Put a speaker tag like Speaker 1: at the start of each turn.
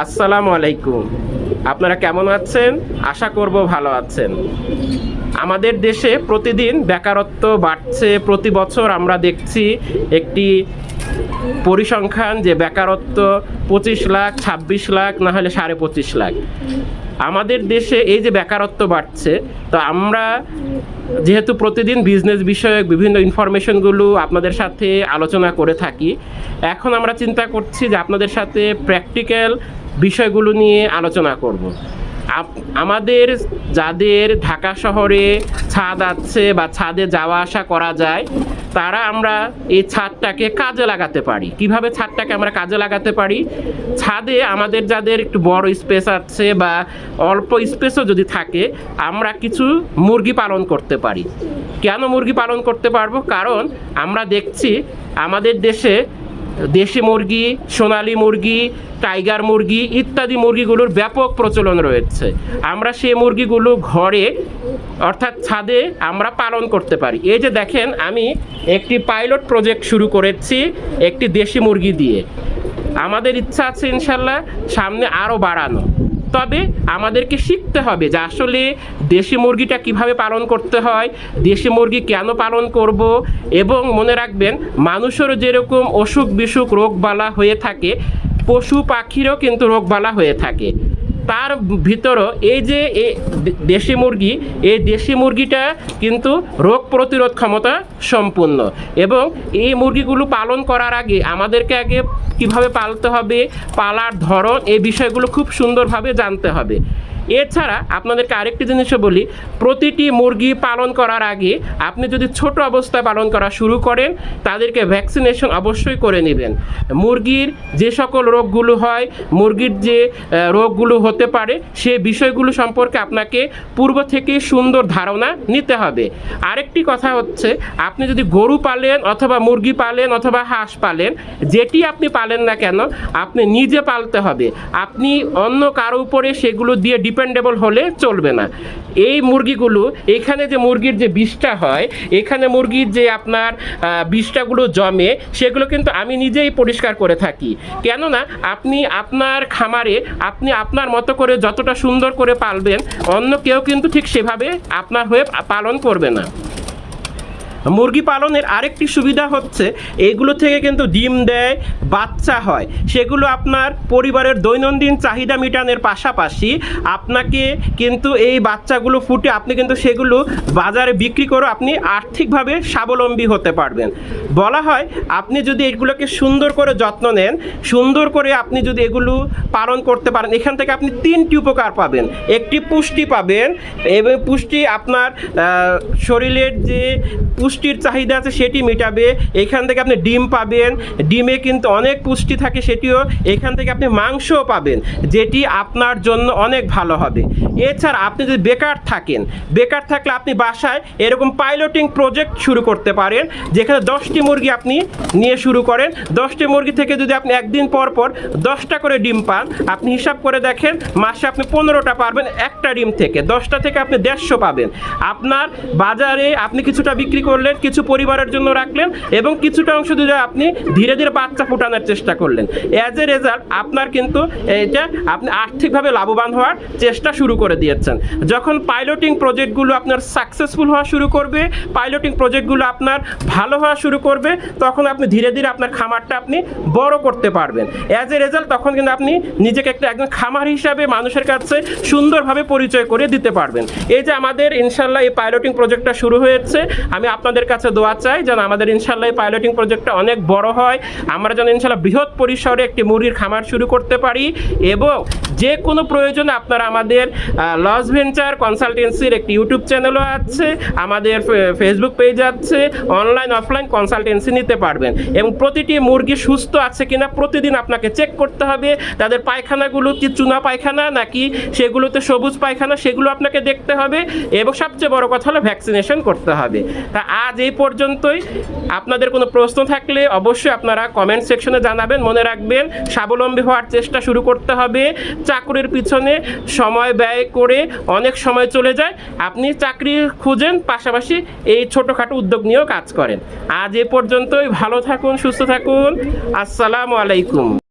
Speaker 1: আসসালামু আলাইকুম। আপনারা কেমন আছেন? আশা করব ভালো আছেন। আমাদের দেশে প্রতিদিন বেকারত্ব বাড়ছে। প্রতি বছর আমরা দেখছি একটি পরিসংখ্যান যে বেকারত্ব পঁচিশ লাখ, ছাব্বিশ লাখ, না হলে সাড়ে পঁচিশ লাখ। আমাদের দেশে এই যে বেকারত্ব বাড়ছে, তো আমরা যেহেতু প্রতিদিন বিজনেস বিষয়ক বিভিন্ন ইনফরমেশনগুলো আপনাদের সাথে আলোচনা করে থাকি, এখন আমরা চিন্তা করছি যে আপনাদের সাথে প্র্যাকটিক্যাল বিষয়গুলো নিয়ে আলোচনা করব। আমাদের যাদের ঢাকা শহরে ছাদ আছে বা ছাদে যাওয়া আসা করা যায়, তারা আমরা এই ছাদটাকে কাজে লাগাতে পারি। কীভাবে ছাদটাকে আমরা কাজে লাগাতে পারি? ছাদে আমাদের যাদের একটু বড় স্পেস আছে বা অল্প স্পেসও যদি থাকে, আমরা কিছু মুরগি পালন করতে পারি। কেন মুরগি পালন করতে পারব? কারণ আমরা দেখছি আমাদের দেশে দেশি মুরগি, সোনালি মুরগি, টাইগার মুরগি ইত্যাদি মুরগিগুলোর ব্যাপক প্রচলন রয়েছে। আমরা সেই মুরগিগুলো ঘরে, অর্থাৎ ছাদে আমরা পালন করতে পারি। এই যে দেখেন, আমি একটি পাইলট প্রজেক্ট শুরু করেছি একটি দেশি মুরগি দিয়ে। আমাদের ইচ্ছা আছে ইনশাল্লাহ সামনে আরও বাড়ানো। তবে আমাদেরকে শিখতে হবে যে আসলে দেশি মুরগিটা কীভাবে পালন করতে হয়, দেশি মুরগি কেন পালন করব এবং মনে রাখবেন মানুষেরও যেরকম অসুখ বিসুখ রোগবালা হয়ে থাকে পশু পাখিরও কিন্তু রোগবালা হয়ে থাকে। তার ভিতরও এই যে দেশি মুরগি, এই দেশি মুরগিটা কিন্তু রোগ প্রতিরোধ ক্ষমতা সম্পূর্ণ এবং এই মুরগিগুলো পালন করার আগে আমাদেরকে আগে কীভাবে পালতে হবে, পালার ধরন, এই বিষয়গুলো খুব সুন্দরভাবে জানতে হবে। এছাড়া আপনাদেরকে আরেকটি জিনিসও বলি, প্রতিটি মুরগি পালন করার আগে আপনি যদি ছোট অবস্থায় পালন করা শুরু করেন, তাদেরকে ভ্যাকসিনেশন অবশ্যই করে নেবেন। মুরগির যে সকল রোগগুলো হয়, মুরগির যে রোগগুলো হতে পারে, সে বিষয়গুলো সম্পর্কে আপনাকে পূর্ব থেকে সুন্দর ধারণা নিতে হবে। আরেকটি কথা হচ্ছে, আপনি যদি গরু পালেন অথবা মুরগি পালেন অথবা হাঁস পালেন, যেটি আপনি পালেন না কেন, আপনি নিজে পালতে হবে। আপনি অন্য কারও উপরে সেগুলো দিয়ে ডিপেন্ডেবল হলে চলবে না। এই মুরগিগুলো, এখানে যে মুরগির যে বিষটা হয়, এখানে মুরগির যে আপনার বিষটাগুলো জমে, সেগুলো কিন্তু আমি নিজেই পরিষ্কার করে থাকি। কেননা আপনি আপনার খামারে, আপনি আপনার মতো করে যতটা সুন্দর করে পালবেন, অন্য কেউ কিন্তু ঠিক সেভাবে আপনার হয়ে পালন করবে না। মুরগি পালনের আরেকটি সুবিধা হচ্ছে এইগুলো থেকে কিন্তু ডিম দেয়, বাচ্চা হয়। সেগুলো আপনার পরিবারের দৈনন্দিন চাহিদা মেটানোর পাশাপাশি আপনাকে কিন্তু এই বাচ্চাগুলো ফুটে আপনি কিন্তু সেগুলো বাজারে বিক্রি করে আপনি আর্থিকভাবে স্বাবলম্বী হতে পারবেন। বলা হয়, আপনি যদি এগুলোকে সুন্দর করে যত্ন নেন, সুন্দর করে আপনি যদি এগুলো পালন করতে পারেন, এখান থেকে আপনি তিনটি উপকার পাবেন। একটি পুষ্টি পাবেন, এবং পুষ্টি আপনার শরীরের যে পুষ্টির চাহিদা আছে, সেটি মেটাবে। এখান থেকে আপনি ডিম পাবেন। ডিমে কিন্তু অনেক পুষ্টি থাকে, সেটিও এখান থেকে আপনি মাংসও পাবেন, যেটি আপনার জন্য অনেক ভালো হবে। এছাড়া আপনি যদি বেকার থাকেন, বেকার থাকলে আপনি বাসায় এরকম পাইলটিং প্রজেক্ট শুরু করতে পারেন, যেখানে দশটি মুরগি আপনি নিয়ে শুরু করেন। দশটি মুরগি থেকে যদি আপনি একদিন পর পর দশটা করে ডিম পান, আপনি হিসাব করে দেখেন, মাসে আপনি পনেরোটা পারবেন একটা ডিম থেকে। দশটা থেকে আপনি দেড়শো পাবেন। আপনার বাজারে আপনি কিছুটা বিক্রি করলেন কিছু পরিবারের জন্য রাখলেন এবং কিছুটা অংশ যদি আপনি ধীরে ধীরে বাচ্চা ফুটানোর চেষ্টা করলেন। অ্যাজ এ রেজাল্ট আপনার কিন্তু এটা আপনি আর্থিকভাবে লাভবান হওয়ার চেষ্টা শুরু করে দিয়েছেন। যখন পাইলটিং প্রজেক্টগুলো আপনার সাকসেসফুল হওয়া শুরু করবে পাইলটিং প্রজেক্টগুলো আপনার ভালো হওয়া শুরু করবে, তখন আপনি ধীরে ধীরে আপনার খামারটা আপনি বড় করতে পারবেন। অ্যাজ এ রেজাল্ট তখন কিন্তু আপনি নিজেকে একটা একজন খামার হিসাবে মানুষের কাছে সুন্দরভাবে পরিচয় করে দিতে পারবেন। এই যে আমাদের ইনশাল্লাহ এই পাইলটিং প্রজেক্টটা শুরু হয়েছে। আমি আপনাদের কাছে দোয়া চাই যেন আমাদের ইনশাল্লাহ পাইলটিং প্রজেক্টটা অনেক বড় হয়। আমরা যেন ইনশাল্লাহ বৃহৎ পরিসরে একটি মুরগির খামার শুরু করতে পারি এবং যে কোনো প্রয়োজনে আপনারা আমাদের লস ভেঞ্চার কনসালটেন্সির একটি ইউটিউব চ্যানেলও আছে, আমাদের ফেসবুক পেজ আছে অনলাইন অফলাইন কনসালটেন্সি নিতে পারবেন। এবং প্রতিটি মুরগি সুস্থ আছে কিনা প্রতিদিন আপনাকে চেক করতে হবে। তাদের পায়খানাগুলো কি চুনা পায়খানা নাকি সেগুলোতে সবুজ পায়খানা সেগুলো আপনাকে দেখতে হবে। এবং সবচেয়ে বড় কথা হলো ভ্যাকসিনেশন করতে হবে। তা আজ এই পর্যন্তই। আপনাদের কোনো প্রশ্ন থাকলে অবশ্যই আপনারা কমেন্ট সেকশনে জানাবেন, মনে রাখবেন। স্বাবলম্বী হওয়ার চেষ্টা শুরু করতে হবে। চাকরির পিছনে সময় ব্যয় করে অনেক সময় চলে যায়। আপনি চাকরি খুঁজেন, পাশাপাশি এই ছোটোখাটো উদ্যোগ নিয়েও কাজ করেন। আজ এ পর্যন্তই। ভালো থাকুন, সুস্থ থাকুন। আসসালামু আলাইকুম।